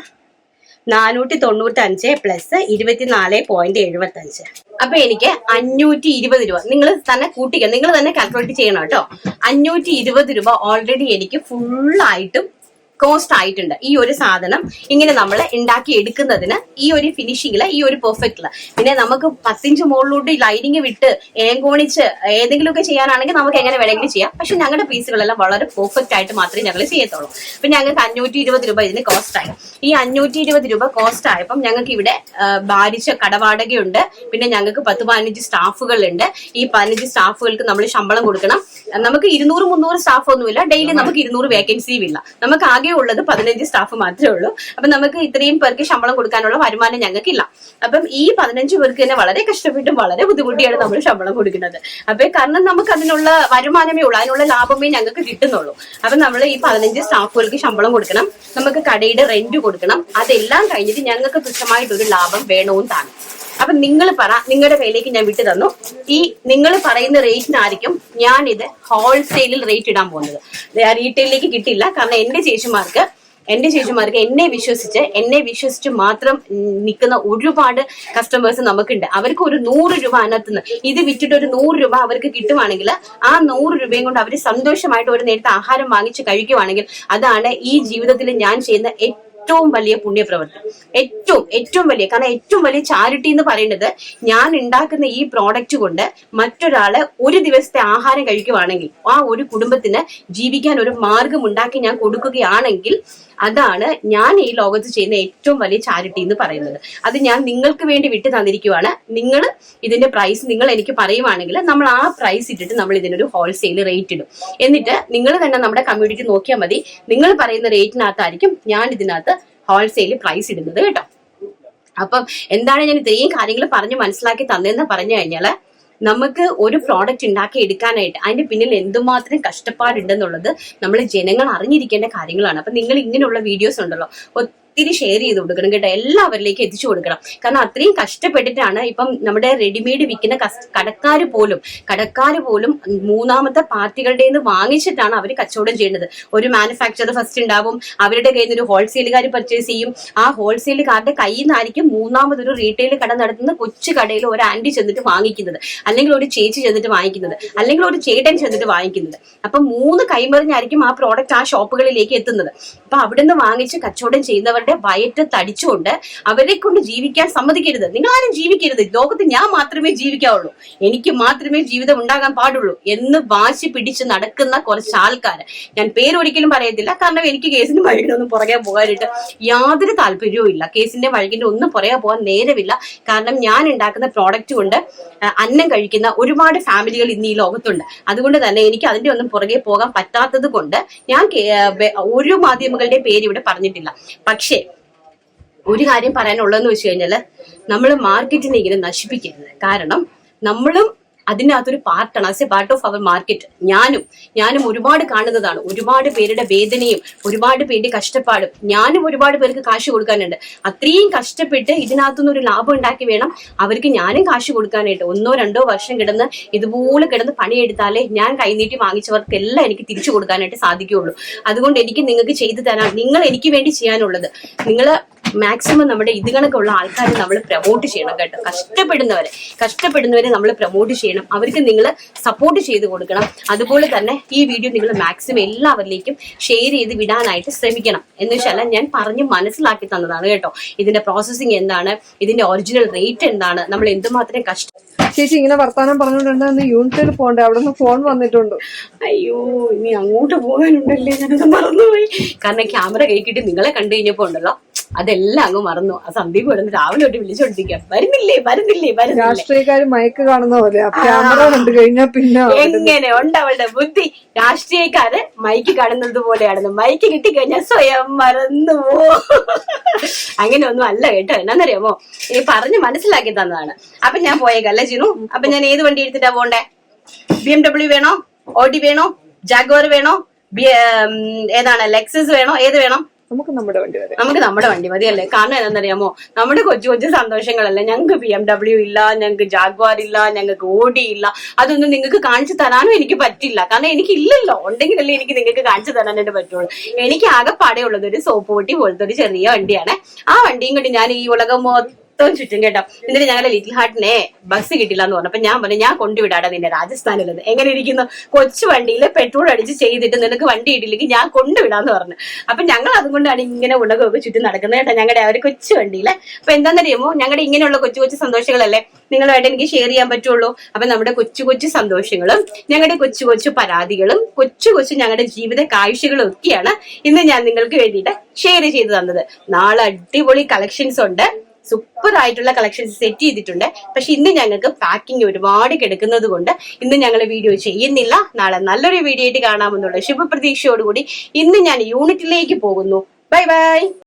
നാനൂറ്റി തൊണ്ണൂറ്റി അഞ്ച് പ്ലസ് ഇരുപത്തിനാല് പോയിന്റ് എഴുപത്തി അഞ്ച് അപ്പൊ എനിക്ക് അഞ്ഞൂറ്റി ഇരുപത് രൂപ. നിങ്ങൾ തന്നെ കൂട്ടിക്ക. നിങ്ങൾ തന്നെ കാൽക്കുലേറ്റ് ചെയ്യണം കേട്ടോ. അഞ്ഞൂറ്റി ഇരുപത് രൂപ ഓൾറെഡി എനിക്ക് ഫുള്ളായിട്ടും കോസ്റ്റ് ആയിട്ടുണ്ട്. ഈ ഒരു സാധനം ഇങ്ങനെ നമ്മൾ ഉണ്ടാക്കി എടുക്കുന്നതിന് ഈ ഒരു ഫിനിഷിങ്ങിൽ ഈ ഒരു പെർഫെക്റ്റിൽ പിന്നെ നമുക്ക് പത്തിഞ്ച് മുകളിലോട്ട് ലൈനിങ് വിട്ട് ഏങ്കോണിച്ച് ഏതെങ്കിലുമൊക്കെ ചെയ്യാനാണെങ്കിൽ നമുക്ക് എങ്ങനെ വേണമെങ്കിലും ചെയ്യാം. പക്ഷെ ഞങ്ങളുടെ പീസുകളെല്ലാം വളരെ പെർഫെക്റ്റ് ആയിട്ട് മാത്രമേ ഞങ്ങൾ ചെയ്യത്തുള്ളൂ. അപ്പൊ ഞങ്ങൾക്ക് അഞ്ഞൂറ്റി ഇരുപത് രൂപ ഇതിന് കോസ്റ്റ് ആയി. ഈ അഞ്ഞൂറ്റി ഇരുപത് രൂപ കോസ്റ്റ് ആയപ്പം ഞങ്ങൾക്ക് ഇവിടെ ഭാരിച്ച കടവാടകയുണ്ട്. പിന്നെ ഞങ്ങൾക്ക് പത്ത് പതിനഞ്ച് സ്റ്റാഫുകളുണ്ട്. ഈ പതിനഞ്ച് സ്റ്റാഫുകൾക്ക് നമ്മൾ ശമ്പളം കൊടുക്കണം. നമുക്ക് ഇരുന്നൂറ് മുന്നൂറ് സ്റ്റാഫ് ഒന്നുമില്ല ഡെയിലി നമുക്ക് ഇരുന്നൂറ് വേക്കൻസിയും ഇല്ല. നമുക്ക് ആകെ ഉള്ളത് പതിനഞ്ച് സ്റ്റാഫ് മാത്രമേ ഉള്ളൂ. അപ്പൊ നമുക്ക് ഇത്രയും പേർക്ക് ശമ്പളം കൊടുക്കാനുള്ള വരുമാനം ഞങ്ങൾക്കില്ല. അപ്പം ഈ പതിനഞ്ച് പേർക്ക് തന്നെ വളരെ കഷ്ടപ്പെട്ടും വളരെ ബുദ്ധിമുട്ടിയാണ് നമ്മൾ ശമ്പളം കൊടുക്കുന്നത്. അപ്പൊ കാരണം നമുക്ക് അതിനുള്ള വരുമാനമേ ഉള്ളൂ അതിനുള്ള ലാഭമേ ഞങ്ങൾക്ക് കിട്ടുന്നുള്ളൂ. അപ്പൊ നമ്മൾ ഈ പതിനഞ്ച് സ്റ്റാഫുകൾക്ക് ശമ്പളം കൊടുക്കണം. നമുക്ക് കടയുടെ റെന്റ് കൊടുക്കണം. അതെല്ലാം കഴിഞ്ഞിട്ട് ഞങ്ങൾക്ക് തുച്ഛമായിട്ടൊരു ലാഭം വേണവും അപ്പൊ നിങ്ങൾ പറ നിങ്ങളുടെ കയ്യിലേക്ക് ഞാൻ വിട്ടു തന്നു. ഈ നിങ്ങൾ പറയുന്ന റേറ്റിനായിരിക്കും ഞാൻ ഇത് ഹോൾസെയിലിൽ റേറ്റ് ഇടാൻ പോകുന്നത്. ആ റീറ്റെയിലേക്ക് കിട്ടില്ല കാരണം എന്റെ ചേച്ചിമാർക്ക് എന്റെ ചേച്ചിമാർക്ക് എന്നെ വിശ്വസിച്ച് എന്നെ വിശ്വസിച്ച് മാത്രം നിൽക്കുന്ന ഒരുപാട് കസ്റ്റമേഴ്സ് നമുക്കുണ്ട്. അവർക്ക് ഒരു നൂറ് രൂപ അതിനകത്ത് നിന്ന് ഇത് വിറ്റിട്ട് ഒരു നൂറ് രൂപ അവർക്ക് കിട്ടുവാണെങ്കിൽ ആ നൂറ് രൂപയും കൊണ്ട് അവർ സന്തോഷമായിട്ട് ഒരു നേരത്തെ ആഹാരം വാങ്ങിച്ച് കഴിക്കുവാണെങ്കിൽ അതാണ് ഈ ജീവിതത്തിൽ ഞാൻ ചെയ്യുന്ന ഏറ്റവും വലിയ പുണ്യപ്രവർത്തനം. ഏറ്റവും ഏറ്റവും വലിയ കാരണം ഏറ്റവും വലിയ ചാരിറ്റി എന്ന് പറയുന്നത് ഞാൻ ഉണ്ടാക്കുന്ന ഈ പ്രോഡക്റ്റ് കൊണ്ട് മറ്റൊരാൾ ഒരു ദിവസത്തെ ആഹാരം കഴിക്കുവാണെങ്കിൽ ആ ഒരു കുടുംബത്തിന് ജീവിക്കാൻ ഒരു മാർഗം ഉണ്ടാക്കി ഞാൻ കൊടുക്കുകയാണെങ്കിൽ അതാണ് ഞാൻ ഈ ലോകത്ത് ചെയ്യുന്ന ഏറ്റവും വലിയ ചാരിറ്റി എന്ന് പറയുന്നത്. അത് ഞാൻ നിങ്ങൾക്ക് വേണ്ടി വിട്ടു തന്നിരിക്കുവാണ്. നിങ്ങൾ ഇതിന്റെ പ്രൈസ് നിങ്ങൾ എനിക്ക് പറയുവാണെങ്കിൽ നമ്മൾ ആ പ്രൈസ് ഇട്ടിട്ട് നമ്മൾ ഇതിനൊരു ഹോൾസെയിൽ റേറ്റ് ഇടും. എന്നിട്ട് നിങ്ങൾ തന്നെ നമ്മുടെ കമ്മ്യൂണിറ്റി നോക്കിയാൽ മതി. നിങ്ങൾ പറയുന്ന റേറ്റിനകത്തായിരിക്കും ഞാൻ ഇതിനകത്ത് ഹോൾസെയിൽ പ്രൈസ് ഇടുന്നത് കേട്ടോ. അപ്പം എന്താണ് ഞാൻ ഇത്രയും കാര്യങ്ങൾ പറഞ്ഞ് മനസ്സിലാക്കി തന്നതെന്ന് പറഞ്ഞു കഴിഞ്ഞാൽ നമുക്ക് ഒരു പ്രോഡക്റ്റ് ഉണ്ടാക്കി എടുക്കാനായിട്ട് അതിന്റെ പിന്നിൽ എന്തുമാത്രം കഷ്ടപ്പാടുണ്ടെന്നുള്ളത് നമ്മൾ ജനങ്ങൾ അറിഞ്ഞിരിക്കേണ്ട കാര്യങ്ങളാണ്. അപ്പൊ നിങ്ങൾ ഇങ്ങനെയുള്ള വീഡിയോസ് ഉണ്ടല്ലോ. ഒത്തിരി ഷെയർ ചെയ്ത് കൊടുക്കണം കേട്ടോ. എല്ലാവരിലേക്കും എത്തിച്ചു കൊടുക്കണം. കാരണം അത്രയും കഷ്ടപ്പെട്ടിട്ടാണ് ഇപ്പം നമ്മുടെ റെഡിമെയ്ഡ് വിൽക്കുന്ന കടക്കാർ പോലും കടക്കാർ പോലും മൂന്നാമത്തെ പാർട്ടികളുടെ നിന്ന് വാങ്ങിച്ചിട്ടാണ് അവർ കച്ചവടം ചെയ്യുന്നത്. ഒരു മാനുഫാക്ചർ ഫസ്റ്റ് ഉണ്ടാവും അവരുടെ കയ്യിൽ നിന്ന് ഒരു ഹോൾസെയിലുകാർ പർച്ചേസ് ചെയ്യും. ആ ഹോൾസെയിലുകാരുടെ കയ്യിൽ നിന്നായിരിക്കും മൂന്നാമതൊരു റീറ്റെയിൽ കട നടത്തുന്ന കൊച്ചു കടയിൽ ഒരു ആന്റി ചെന്നിട്ട് വാങ്ങിക്കുന്നത്. അല്ലെങ്കിൽ ഒരു ചേച്ചി ചെന്നിട്ട് വാങ്ങിക്കുന്നത്. അല്ലെങ്കിൽ ഒരു ചേട്ടൻ ചെന്നിട്ട് വാങ്ങിക്കുന്നത്. അപ്പൊ മൂന്ന് കൈമറിഞ്ഞായിരിക്കും ആ പ്രോഡക്റ്റ് ആ ഷോപ്പുകളിലേക്ക് എത്തുന്നത്. അപ്പൊ നിന്ന് വാങ്ങിച്ച് കച്ചവടം ചെയ്യുന്നവരുടെ ആൾക്കാരുടെ വയറ്റ് തടിച്ചുകൊണ്ട് അവരെ കൊണ്ട് ജീവിക്കാൻ സമ്മതിക്കരുത്. നിങ്ങൾ ആരും ജീവിക്കരുത്. ലോകത്ത് ഞാൻ മാത്രമേ ജീവിക്കാവുള്ളൂ. എനിക്ക് മാത്രമേ ജീവിതം ഉണ്ടാകാൻ പാടുള്ളൂ എന്ന് വാശി പിടിച്ച് നടക്കുന്ന കുറച്ച് ആൾക്കാർ ഞാൻ പേരൊരിക്കലും പറയത്തില്ല. കാരണം എനിക്ക് കേസിന്റെ വഴിക്കൊന്നും പുറകെ പോകാനായിട്ട് യാതൊരു താല്പര്യവും ഇല്ല. കേസിന്റെ വഴികിന്റെ ഒന്നും പുറകെ പോകാൻ നേരമില്ല. കാരണം ഞാൻ ഉണ്ടാക്കുന്ന പ്രോഡക്റ്റ് കൊണ്ട് അന്നം കഴിക്കുന്ന ഒരുപാട് ഫാമിലികൾ ഇന്ന് ഈ ലോകത്തുണ്ട്. അതുകൊണ്ട് തന്നെ എനിക്ക് അതിന്റെ ഒന്നും പുറകെ പോകാൻ പറ്റാത്തത് കൊണ്ട് ഞാൻ ഒരു മാധ്യമങ്ങളുടെ പേര് ഇവിടെ പറഞ്ഞിട്ടില്ല. പക്ഷേ ഒരു കാര്യം പറയാനുള്ളതെന്ന് വെച്ച് കഴിഞ്ഞാൽ നമ്മൾ മാർക്കറ്റിനെ ഇങ്ങനെ നശിപ്പിക്കരുത്. കാരണം നമ്മളും അതിനകത്തൊരു പാർട്ടാണ്. As a part of our market ഞാനും ഞാനും ഒരുപാട് കാണുന്നതാണ്. ഒരുപാട് പേരുടെ വേദനയും ഒരുപാട് പേരുടെ കഷ്ടപ്പാടും. ഞാനും ഒരുപാട് പേർക്ക് കാശ് കൊടുക്കാനുണ്ട്. അത്രയും കഷ്ടപ്പെട്ട് ഇതിനകത്തുനിന്ന് ഒരു ലാഭം ഉണ്ടാക്കി വേണം അവർക്ക് ഞാനും കാശ് കൊടുക്കാനായിട്ട്. ഒന്നോ രണ്ടോ വർഷം കിടന്ന് ഇതുപോലെ കിടന്ന് പണിയെടുത്താലേ ഞാൻ കൈനീട്ടി വാങ്ങിച്ചവർക്കെല്ലാം എനിക്ക് തിരിച്ചു കൊടുക്കാനായിട്ട് സാധിക്കുകയുള്ളൂ. അതുകൊണ്ട് എനിക്ക് നിങ്ങൾക്ക് ചെയ്തു തരാൻ നിങ്ങൾ എനിക്ക് വേണ്ടി ചെയ്യാനുള്ളത്. നിങ്ങൾ മാക്സിമം നമ്മുടെ ഇത് കണക്കുള്ള ആൾക്കാരെ നമ്മൾ പ്രൊമോട്ട് ചെയ്യണം കേട്ടോ. കഷ്ടപ്പെടുന്നവരെ കഷ്ടപ്പെടുന്നവരെ നമ്മൾ പ്രൊമോട്ട് ചെയ്യണം. അവർക്ക് നിങ്ങൾ സപ്പോർട്ട് ചെയ്ത് കൊടുക്കണം. അതുപോലെ തന്നെ ഈ വീഡിയോ നിങ്ങൾ മാക്സിമം എല്ലാവരിലേക്കും ഷെയർ ചെയ്ത് വിടാനായിട്ട് ശ്രമിക്കണം. എന്ന് വെച്ചാൽ ഞാൻ പറഞ്ഞ് മനസ്സിലാക്കി തന്നതാണ് കേട്ടോ. ഇതിന്റെ പ്രോസസ്സിങ് എന്താണ്? ഇതിന്റെ ഒറിജിനൽ റേറ്റ് എന്താണ്? നമ്മൾ എന്തുമാത്രം കഷ്ടം ചേച്ചി ഇങ്ങനെ വർത്താനം പറഞ്ഞുകൊണ്ടിരുന്ന യൂണിറ്റിൽ പോകണ്ടേ അവിടെ നിന്ന് ഫോൺ വന്നിട്ടുണ്ട്. അയ്യോ ഇനി അങ്ങോട്ട് പോകാനുണ്ടല്ലേ? ഞാനത് മറന്നുപോയി. കാരണം ക്യാമറ കൈക്കിട്ട് നിങ്ങളെ കണ്ടു കഴിഞ്ഞപ്പോ ഉണ്ടല്ലോ. അതെല്ലാം അങ്ങ് മറന്നു. ആ സന്ദീപ് കിടന്ന് രാവിലെ തൊട്ട് വിളിച്ചോണ്ടിരിക്കാം വരുന്നില്ലേ? വരുന്നില്ലേ? വരുന്നില്ലേ? രാഷ്ട്രീയക്കാര് മയക്ക് കാണുന്ന പോലെ. ക്യാമറ കണ്ടു കഴിഞ്ഞാൽ പിന്നെ എങ്ങനെ ഉണ്ട് അവളുടെ ബുദ്ധി? രാഷ്ട്രീയക്കാര് മൈക്ക് കാണുന്നത് പോലെയാണെന്ന്. മൈക്ക് കിട്ടിക്കഴിഞ്ഞാൽ സ്വയം മറന്നു പോ അങ്ങനെ ഒന്നും അല്ല കേട്ടോ. എന്നാന്നറിയാമോ? ഈ പറഞ്ഞ് മനസ്സിലാക്കി തന്നതാണ്. അപ്പൊ ഞാൻ പോയേക്കല്ലേ ജിനു? അപ്പൊ ഞാൻ ഏത് വണ്ടി എടുത്തിട്ടാ പോണ്ടേ ബി എം ഡബ്ല്യു വേണോ? ഓഡി വേണോ? ജാഗോർ വേണോ? ഏതാണ്? ലെക്സസ് വേണോ? ഏത് വേണം? നമുക്ക് നമ്മുടെ വണ്ടി മതി നമുക്ക് നമ്മുടെ വണ്ടി മതി അല്ലേ? കാരണം എന്താണെന്നറിയാമോ? നമ്മുടെ കൊച്ചു കൊച്ചു സന്തോഷങ്ങളല്ലേ? ഞങ്ങൾക്ക് ബി എം ഡബ്ല്യു ഇല്ല ഞങ്ങൾക്ക് ജാഗ്വാർ ഇല്ല ഞങ്ങൾക്ക് ഓടി ഇല്ല. അതൊന്നും നിങ്ങൾക്ക് കാണിച്ചു തരാനും എനിക്ക് പറ്റില്ല. കാരണം എനിക്ക് ഇല്ലല്ലോ ഉണ്ടെങ്കിലല്ലേ എനിക്ക് നിങ്ങൾക്ക് കാണിച്ചു തരാനായിട്ട് പറ്റുള്ളൂ. എനിക്ക് ആകെ പടയുള്ളത് ഒരു സോപ്പ് പൊട്ടി പോലത്തെ ഒരു ചെറിയ വണ്ടിയാണ്. ആ വണ്ടിയും കൊണ്ട് ഞാൻ ഈ ഉലകം മൊത്തം ചുറ്റും കേട്ടോ. എന്നിട്ട് ഞങ്ങളുടെ ലിറ്റിൽ ഹാർട്ടിനെ ബസ് കിട്ടില്ല എന്ന് പറഞ്ഞപ്പോ ഞാൻ പറഞ്ഞു ഞാൻ കൊണ്ടുവിടാടാ നിന്നെ നിന്ന് എങ്ങനെ ഇരിക്കുന്നു? കൊച്ചു വണ്ടിയിൽ പെട്രോൾ അടിച്ച് ചെയ്തിട്ട് നിനക്ക് വണ്ടി ഇട്ടില്ലെങ്കിൽ ഞാൻ കൊണ്ടുവിടാന്ന് പറഞ്ഞു. അപ്പൊ ഞങ്ങൾ അതുകൊണ്ടാണ് ഇങ്ങനെ ഉലകമൊക്കെ ചുറ്റും നടക്കുന്നത് കേട്ടോ ഞങ്ങളുടെ ഒരു കൊച്ചു വണ്ടിയിലെ. അപ്പൊ എന്താണെന്നറിയുമോ ഞങ്ങളുടെ ഇങ്ങനെയുള്ള കൊച്ചു കൊച്ചു സന്തോഷങ്ങളല്ലേ? നിങ്ങളുമായിട്ട് എനിക്ക് ഷെയർ ചെയ്യാൻ പറ്റുള്ളൂ. അപ്പൊ നമ്മുടെ കൊച്ചു കൊച്ചു സന്തോഷങ്ങളും ഞങ്ങളുടെ കൊച്ചു കൊച്ചു പരാതികളും കൊച്ചു കൊച്ചു ഞങ്ങളുടെ ജീവിത കാഴ്ചകളും ഒക്കെയാണ് ഇന്ന് ഞാൻ നിങ്ങൾക്ക് വേണ്ടിയിട്ട് ഷെയർ ചെയ്തു തന്നത്. നാളെ അടിപൊളി കളക്ഷൻസ് ഉണ്ട്. സൂപ്പർ ആയിട്ടുള്ള കളക്ഷൻസ് സെറ്റ് ചെയ്തിട്ടുണ്ട്. പക്ഷെ ഇന്ന് ഞങ്ങൾക്ക് പാക്കിംഗ് ഒരുപാട് കിടക്കുന്നത് കൊണ്ട് ഇന്ന് ഞങ്ങൾ വീഡിയോ ചെയ്യുന്നില്ല. നാളെ നല്ലൊരു വീഡിയോ ആയിട്ട് കാണാമെന്നുള്ള ശുഭപ്രതീക്ഷയോടുകൂടി ഇന്ന് ഞാൻ യൂണിറ്റിലേക്ക് പോകുന്നു. Bye bye